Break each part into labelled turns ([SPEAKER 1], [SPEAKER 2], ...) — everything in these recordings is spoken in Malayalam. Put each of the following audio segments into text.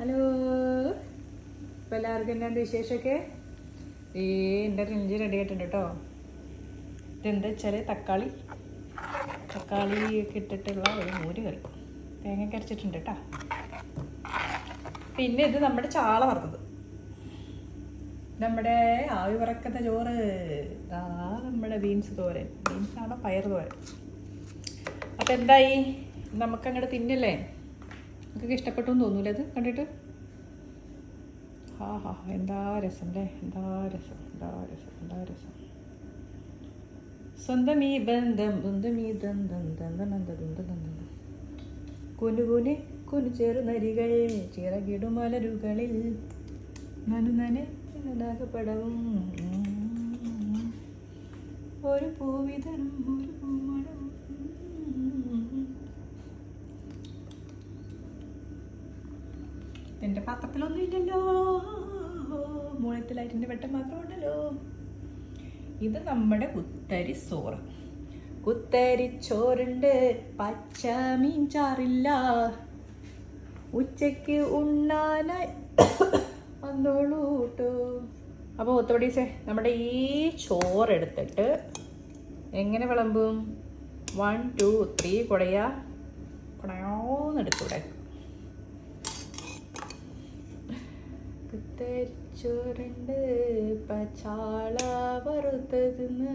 [SPEAKER 1] ഹലോ. ഇപ്പം എല്ലാവർക്കും എന്നാണ്ട് വിശേഷമൊക്കെ? ഈ എന്റെ റിഞ്ച് റെഡി ആയിട്ടുണ്ട് കേട്ടോ ഇതെന്താ വെച്ചാൽ തക്കാളി. തക്കാളി ഒക്കെ ഇട്ടിട്ടുള്ള ഒരു മോര് കറി തേങ്ങ കരച്ചിട്ടുണ്ട് കേട്ടോ പിന്നെ ഇത് നമ്മുടെ ചാള വറുത്തത്. നമ്മുടെ ആവി പറക്കുന്ന ചോറ്. ആ നമ്മുടെ ബീൻസ് തോരൻ. ബീൻസാണോ പയർ തോരൻ? അപ്പം എന്തായി? നമുക്കങ്ങോട്ട് തിന്നല്ലേ? നിങ്ങൾക്ക് ഇഷ്ടപ്പെട്ടു എന്ന് തോന്നൂലത് കണ്ടിട്ട്? ഹാ ഹാ എന്താ രസം അല്ലേ? എന്താ രസം? എന്താ രസം? എന്താ രസം? സ്വന്തം ഈ ബന്ധം ബന്ധം ഈ ദന്തം ദന്തം ദന്തനന്ദ കുനു കൊനു ചെറുനരികൾ ചിറകിടുമലരുകളിൽ നനു നനെ നനകപടവും ഒരു പൂവിതരും ഒരു പൂമണവും എന്റെ പാത്രത്തിലൊന്നും ഇല്ലല്ലോ. മൂളത്തിലായിട്ടിന്റെ വെട്ടം മാത്രമുണ്ടല്ലോ ഇത് നമ്മുടെ കുത്തരി സോറ് കുത്തരി ചോറുണ്ട്. പച്ച മീൻ ചാറില്ല. ഉച്ചയ്ക്ക് ഉണ്ണാനായി. വന്നോളൂ കേട്ടോ അപ്പോൾ ഒത്തുപടീസേ നമ്മുടെ ഈ ചോറെടുത്തിട്ട് എങ്ങനെ വിളമ്പും? വൺ ടു ത്രീ കുടയാ. കുടയോന്നെടുത്തൂടെ. കുത്തരിച്ചോറുണ്ട് പച്ചാള വറുത്തതെന്ന്.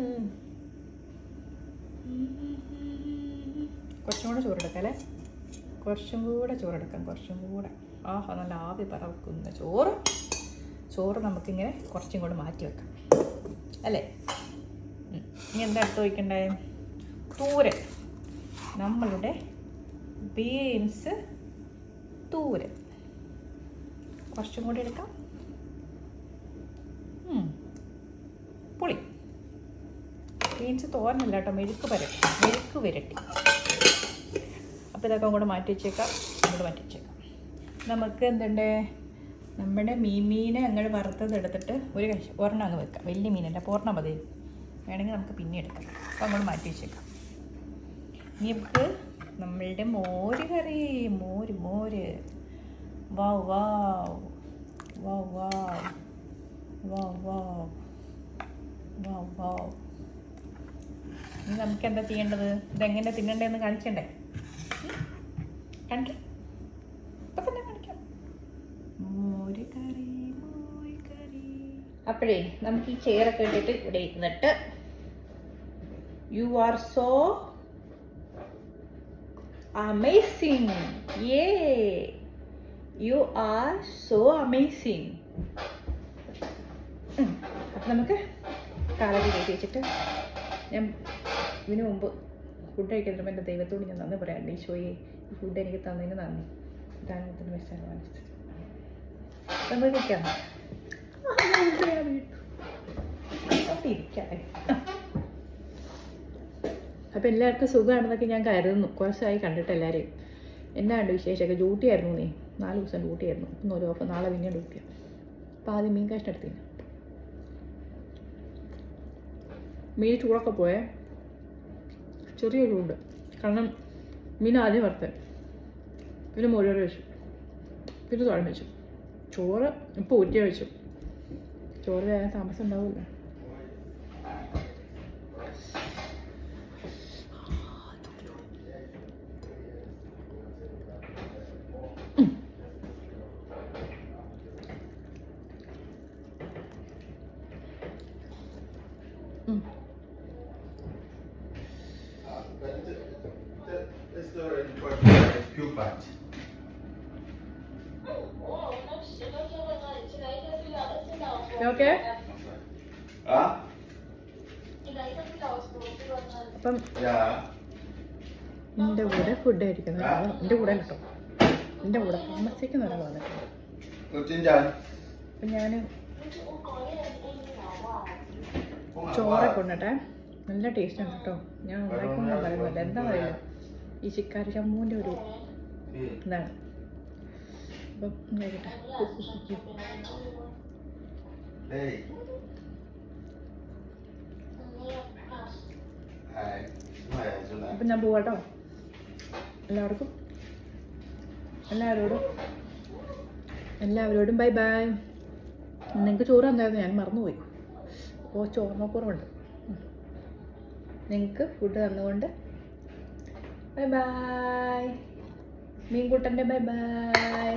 [SPEAKER 1] കുറച്ചും കൂടെ ചോറെടുക്കാം അല്ലേ കുറച്ചും കൂടെ ചോറെടുക്കാം കുറച്ചും കൂടെ. ആഹാ നല്ല ആവി പറക്കുന്ന ചോറ്. ചോറ് നമുക്കിങ്ങനെ കുറച്ചും കൂടെ മാറ്റി വെക്കാം. അല്ലേ? ഇനി എന്താ എടുത്ത് വയ്ക്കണ്ടേ തൂരൻ നമ്മളുടെ ബീൻസ് തൂരൻ കുറച്ചും കൂടി എടുക്കാം. പുളി. ബീൻസ് തോരനല്ല കേട്ടോ മെഴുക്ക് പരട്ടി മെഴുക്ക് വരട്ടി. അപ്പോൾ ഇതൊക്കെ കൂടെ മാറ്റി വെച്ചേക്കാം അങ്ങോട്ട് മാറ്റി വെച്ചേക്കാം. നമുക്ക് എന്തുണ്ട്? നമ്മുടെ മീൻ മീനെ വറുത്തത് എടുത്തിട്ട് ഒരു കഴിച്ച് ഒരെണ്ണം അങ്ങ് വെക്കാം. വലിയ മീനല്ല പൂർണ മതി. വേണമെങ്കിൽ നമുക്ക് പിന്നെ എടുക്കാം. അപ്പോൾ അങ്ങോട്ട് മാറ്റി വെച്ചേക്കാം. ഇനി നമുക്ക് നമ്മളുടെ മോര് കറി മോര് മോര്. വാവ് വാവ് വാവ് വാവ് വാവ് വാവ് വാവ് വാവ് ഇനി നമുക്ക് എന്താ ചെയ്യേണ്ടത്? ഇതെങ്ങനെ തിന്നണ്ടേന്ന് കാണിക്കണ്ടേ? കാണിക്കാം. ഇപ്പൊ തന്നെ കാണിക്കാം. മോര് കറി മോര് കറി അപ്പോഴേ നമുക്ക് ഈ ചെയറൊക്കെ ഇട്ടിട്ട് ഇവിടെ ഇരുന്നിട്ട് you are so amazing yeah you are so amazing അപ്പം നമുക്ക് കാലൊക്കെ കയറ്റി വെച്ചിട്ട് ഞാൻ ഇതിനു മുമ്പ് ഫുഡ് കഴിക്കുന്നതിന് എന്റെ ദൈവത്തോട് ഞാൻ നന്ദി പറയാറുണ്ട് ഈശോയെ ഈ ഫുഡ് എനിക്ക് തന്നതിന് നന്ദി. ദാനത്തിന് വെച്ചാൽ നമുക്ക് കഴിക്കാം ഇരിക്കാതെ അപ്പം എല്ലാവർക്കും സുഖമാണെന്നൊക്കെ ഞാൻ കരുതുന്നു. കുറച്ചായി കണ്ടിട്ട് എല്ലാവരെയും. എന്നാണ്ട് വിശേഷമൊക്കെ? ഡ്യൂട്ടി ആയിരുന്നു നീ. നാല് ദിവസം ഡ്യൂട്ടി ആയിരുന്നു. ഇന്ന് ഒരു ഓഫ് നാളെ പിന്നെ ഡ്യൂട്ടിയാണ് അപ്പം ആദ്യം മീൻ കഷ്ണം എടുത്തില്ല മീൻ ചൂടൊക്കെ പോയേ. ചെറിയ ചൂട്. കാരണം മീൻ ആദ്യം വറുത്ത്. പിന്നെ മോരോട് വെച്ചു. പിന്നെ തുഴം വെച്ചു. ചോറ് ഇപ്പോൾ ഊറ്റിയ വെച്ചു. ചോറ് വേഗം താമസം ഉണ്ടാവില്ല
[SPEAKER 2] In.
[SPEAKER 1] Okay
[SPEAKER 2] Ah?
[SPEAKER 1] അപ്പം. എന്റെ കൂടെ ഫുഡ് കഴിക്കുന്ന ഒരാൾ എന്റെ കൂടെ കേട്ടോ എന്റെ കൂടെ താമസിക്കുന്ന ഒരാൾ വന്നിട്ടുണ്ട്. അപ്പം ഞാൻ ചോറ് കൊണ്ടിട്ടെ നല്ല ടേസ്റ്റ് ഉണ്ട് കേട്ടോ ഞാൻ ഉണ്ടാക്കുമ്പോൾ പറയുന്നില്ല എന്താ പറയുക ഈ ചിക്കാരി ചമ്മൂന്റെ ഒരു ഇതാണ്. അപ്പം. അപ്പം ഞാൻ പോവാട്ടോ. എല്ലാവർക്കും. എല്ലാവരോടും. എല്ലാവരോടും ബൈ ബൈ. നിങ്ങൾക്ക് ചോറ് തന്നായിരുന്നു. ഞാൻ മറന്നുപോയി. അപ്പോൾ ചോറിനൊക്കുറവുണ്ട് നിങ്ങൾക്ക് ഫുഡ് തന്നുകൊണ്ട്. ബൈ ബൈ മീൻകൂട്ടന്റെ ബൈ ബൈ